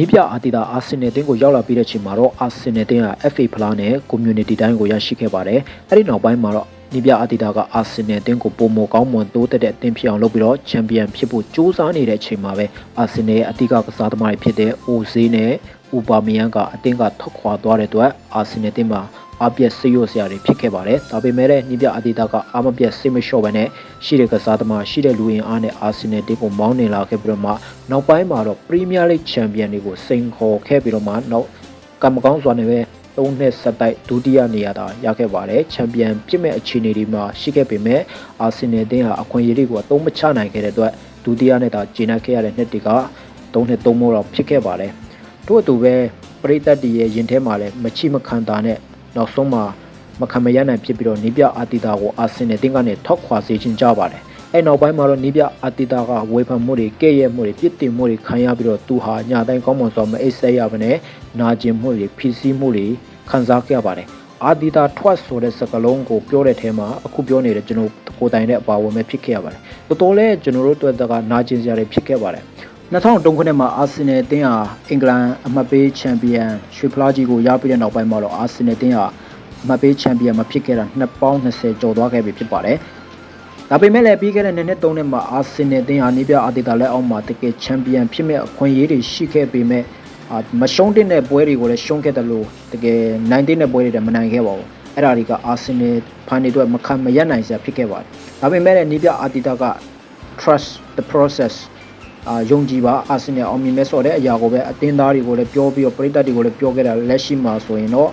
နီးပြအာတီတာအာဆင်နယ်တင်းကိုရောက်လာပြီးတဲ့ချိန်မှာတော့အာဆင်နယ်တင်းက FA ဖလားနဲ့ Community တိုင်းကိုရရှိခဲ့ပါတယ်။အဲ့ဒီနောက်ပိုင်းမှာတော့နီးပြအာတီတာကအာဆင်နယ်တင်းကိုပုံမကောင်းမွန်တိုးတက်တဲ့အသင်းဖြစ်အောင်လုပ်ပြီးတော့ချန်ပီယံဖြစ်ဖို့ကြိုးစားနေတဲ့အချိန်မှာပဲအာဆင်နယ်ရဲ့အတိကကစားသမားတွေဖြစ်တဲ့အိုဇေးနဲ့ဥပါမယန်ကအတင်းကထွက်ခွာသွားတဲ့အတွက်အာဆင်နယ်တင်းမှာ အပြည့်စိတ်ရစရာတွေဖြစ်ခဲ့ပါတယ်။ဒါပေမဲ့လည်းနီးပြအာတီတာကအာမပြည့်စိတ်မလျှော့ပဲနဲ့ရှိတဲ့ကစားသမားရှိတဲ့လူရင်အားနဲ့အာဆင်နယ်တင်းကိုမောင်းနေလာခဲ့ပြီးတော့မှနောက်ပိုင်းမှာတော့ပရီးမီးယားလိဂ်ချန်ပီယံတွေကိုစိန်ခေါ်ခဲ့ပြီးတော့မှနောက်ကံမကောင်းစွာနဲ့ပဲသုံးနှစ်ဆက်တိုက်ဒုတိယနေရာသာရခဲ့ပါတယ်ချန်ပီယံဖြစ်မဲ့အခြေအနေဒီမှာရှိခဲ့ပေမဲ့အာဆင်နယ်တင်းဟာအခွင့်အရေးတွေကိုအသုံးမချနိုင်ခဲ့တဲ့အတွက်ဒုတိယနဲ့သာကျင်းပခဲ့ရတဲ့နှစ်တွေကသုံးနှစ်သုံးမိုးတော့ဖြစ်ခဲ့ပါတယ်တို့အတူပဲပရိသတ်တီရဲ့ရင်ထဲမှာလည်းမချိမခံတာနဲ့ နောက်ဆုံးမှာမခံမရနိုင်ဖြစ်ပြီးတော့နီးပြအာတီတာကိုအာဆင်နယ်တင်းကနေထောက်ခွာစေချင်ကြပါတယ်အဲနောက်ပိုင်းမှာတော့နီးပြအာတီတာကဝေဖန်မှုတွေကဲ့ရဲ့မှုတွေပြစ်တင်မှုတွေခံရပြီးတော့သူဟာညာတိုင်းကောင်းမွန်စွာမအိတ်ဆက်ရဘဲနဲ့နာကျင်မှုတွေဖိစီးမှုတွေခံစားခဲ့ရပါတယ်အာတီတာထွက်ဆိုတဲ့စကားလုံးကိုပြောတဲ့ထဲမှာအခုပြောနေတဲ့ကျွန်တော်ကိုယ်တိုင်နဲ့အပါဝင်ပဲဖြစ်ခဲ့ရပါတယ်တော်တော်လေးကျွန်တော်တို့တွေ့တဲ့ကနာကျင်စရာတွေဖြစ်ခဲ့ပါတယ် 2003ခုနှစ်မှာအာဆင်နယ်အသင်းဟာအင်္ဂလန်အမှတ်ပေးချန်ပီယံရွှေဖလားကြီးကိုရပြီးတဲ့နောက်ပိုင်းမှာတော့အာဆင်နယ်အသင်းဟာအမှတ်ပေးချန်ပီယံမဖြစ်ခဲ့တာနှစ်ပေါင်း20ကျော်သွားခဲ့ပြီဖြစ်ပါတယ်။ဒါပေမဲ့လည်းပြီးခဲ့တဲ့နှစ်နှစ်သုံးနှစ်မှာအာဆင်နယ်အသင်းဟာနေပြအာတီတာလက်အောက်မှာတကယ်ချန်ပီယံဖြစ်မဲ့အခွင့်အရေးတွေရှိခဲ့ပေမဲ့အာမရှုံးတဲ့ပွဲတွေကိုလည်းရှုံးခဲ့တယ်လို့တကယ်နိုင်တဲ့ပွဲတွေလည်းမနိုင်ခဲ့ပါဘူး။အဲ့ဒါတွေကအာဆင်နယ်ဖန်တွေအတွက်မခံမရနိုင်စရာဖြစ်ခဲ့ပါတယ်။ဒါပေမဲ့လည်းနေပြအာတီတာက trust the process အာယုံကြည်ပါအာဆင်နယ်အောင်မြင်မဲ့ဆိုတဲ့အရာကိုပဲအသင်းသားတွေကိုလည်းပြောပြီးတော့ပရိသတ်တွေကိုလည်းပြောခဲ့တာလက်ရှိမှာဆိုရင်တော့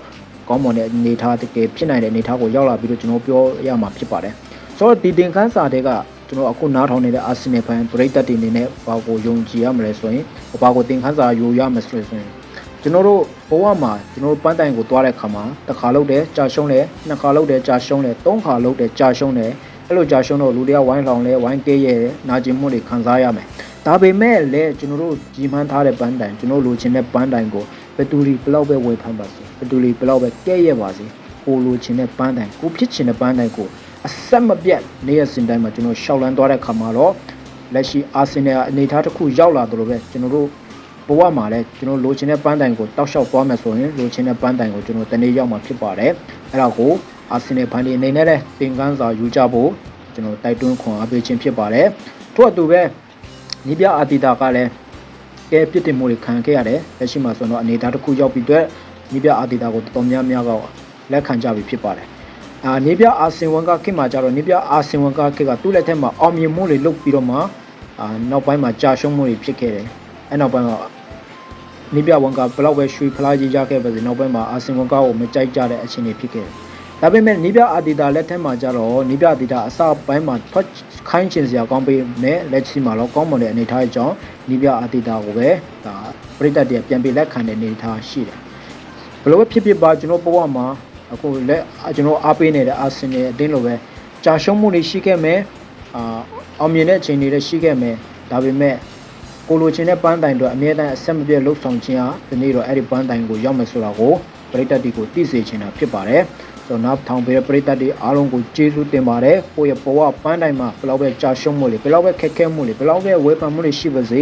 ကောင်းမွန်တဲ့အနေအထားတကယ်ဖြစ်နိုင်တဲ့အနေအထားကိုရောက်လာပြီးတော့ကျွန်တော်ပြောရမှာဖြစ်ပါတယ်ဆိုတော့ဒီတင်ခန်းစာတွေကကျွန်တော်အခုနားထောင်နေတဲ့အာဆင်နယ်ဖန်ပရိသတ်တွေအနေနဲ့ဘာကိုယုံကြည်ရမလဲဆိုရင်ဘာကိုတင်ခန်းစာယူရမလဲဆိုရင်ကျွန်တော်တို့ဘဝမှာကျွန်တော်တို့ပန်းတိုင်ကိုသွားတဲ့ခါမှာတစ်ခါလုပ်တယ်ကြာရှုံးတယ်နှစ်ခါလုပ်တယ်ကြာရှုံးတယ်သုံးခါလုပ်တယ်ကြာရှုံးတယ်အဲ့လိုကြာရှုံးတော့လူတွေကဝိုင်းလောင်လဲဝိုင်းကဲရဲနာကျင်မှုတွေခံစားရမယ် ဒါပေမဲ့လည်းကျွန်တော်တို့ကြီးမှန်းထားတဲ့ပန်းတိုင်ကျွန်တော်လိုချင်တဲ့ပန်းတိုင်ကိုဘယ်သူတွေဘလောက်ပဲဝယ်ဖမ်းပါစေဘယ်သူတွေဘလောက်ပဲကဲရဲပါစေကိုလိုချင်တဲ့ပန်းတိုင်ကိုဖြစ်ချင်တဲ့ပန်းတိုင်ကိုအဆက်မပြတ်နေရစင်တိုင်းမှာကျွန်တော်ရှောက်လန်းသွားတဲ့ခါမှာတော့လက်ရှိအာဆင်နယ်အနေအထားတစ်ခုရောက်လာတယ်လို့ပဲကျွန်တော်တို့ဘဝမှာလည်းကျွန်တော်လိုချင်တဲ့ပန်းတိုင်ကိုတောက်လျှောက်သွားမယ်ဆိုရင်လိုချင်တဲ့ပန်းတိုင်ကိုကျွန်တော်တနေ့ရောက်မှာဖြစ်ပါတယ်အဲ့ဒါကိုအာဆင်နယ်ဖန်ဒီအနေနဲ့လည်းသင်ခန်းစာယူကြဖို့ကျွန်တော်တိုက်တွန်းခွန်အားပေးခြင်းဖြစ်ပါတယ်ထို့အတူပဲ ညီပြအာတီတာကလည်းကဲပြစ်တင်မှုတွေခံခဲ့ရတယ်လက်ရှိမှာဆိုတော့အနေအထားတစ်ခုရောက်ပြီးတော့ညီပြအာတီတာကိုတော်တော်များများကလက်ခံကြပြီဖြစ်ပါတယ်အာနေပြအာဆင်ဝန်ကခေတ်မှာကြတော့နေပြအာဆင်ဝန်ကခေတ်ကသူ့လက်ထက်မှာအောင်မြင်မှုတွေလုပ်ပြီးတော့မှအာနောက်ပိုင်းမှာကြာရှုံးမှုတွေဖြစ်ခဲ့တယ်အဲနောက်ပိုင်းကနေပြဝန်ကဘလောက်ပဲရွှေဖလားကြီးရခဲ့ပါစေနောက်ပိုင်းမှာအာဆင်ဝန်ကကိုမကြိုက်ကြတဲ့အခြေအနေဖြစ်ခဲ့တယ် ဒါပေမဲ့နီးပြအာတီတာလက်ထက်မှာကြတော့နီးပြအာတီတာအစပိုင်းမှာထွက်ခိုင်းချင်စရာကောင်းပေးနဲ့လက်ချီမှာတော့ကောင်းမွန်တဲ့အနေအထားအကြောင်းနီးပြအာတီတာကိုပဲဒါပြိတ္တတွေပြန်ပြီးလက်ခံတဲ့အနေအထားရှိတယ်ဘယ်လိုပဲဖြစ်ဖြစ်ပါကျွန်တော်ဘဝမှာအခုလက်ကျွန်တော်အားပေးနေတဲ့အာဆင်နယ်အတင်းလိုပဲကြာရှုံးမှုတွေရှိခဲ့မယ်အာအောင်မြင်တဲ့ချိန်တွေလည်းရှိခဲ့မယ်ဒါပေမဲ့ကိုလိုချင်တဲ့ပန်းတိုင်တို့အမြဲတမ်းအဆက်မပြတ်လှုပ်ဆောင်ခြင်းဟာဒီနေ့တော့အဲ့ဒီပန်းတိုင်ကိုရောက်မယ်ဆိုတာကိုပရိသတ်တွေကိုသိစေချင်တာဖြစ်ပါတယ် ဆိုတော့နောက်ထောင်ပေးတဲ့ပရိသတ်တွေအားလုံးကိုကျေးဇူးတင်ပါတယ်ကိုယ့်ရဲ့ဘဝပန်းတိုင်မှာဘယ်လောက်ပဲကြာရှုံးမှုတွေဘယ်လောက်ပဲခက်ခဲမှုတွေဘယ်လောက်ပဲဝေဖန်မှုတွေရှိပါစေ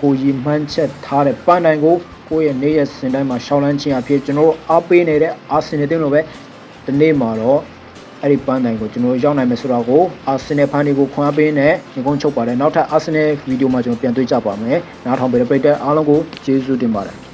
ကိုရီမှန်းချက်ထားတဲ့ပန်းတိုင်ကိုကိုယ့်ရဲ့နေ့ရက်စဉ်တိုင်းမှာရှောင်းလန်းခြင်းအဖြစ်ကျွန်တော်တို့အားပေးနေတဲ့အာဆင်နယ်တင်းလိုပဲဒီနေ့မှာတော့အဲ့ဒီပန်းတိုင်ကိုကျွန်တော်ရောက်နိုင်မယ်ဆိုတော့ကိုအာဆင်နယ်ဖန်တွေကိုခွန်အားပေးနေညီကုန်းချုပ်ပါတယ်နောက်ထပ်အာဆင်နယ်ဗီဒီယိုမှာကျွန်တော်ပြန်တွေ့ကြပါမယ်နားထောင်ပေးတဲ့ပရိသတ်အားလုံးကိုကျေးဇူးတင်ပါတယ်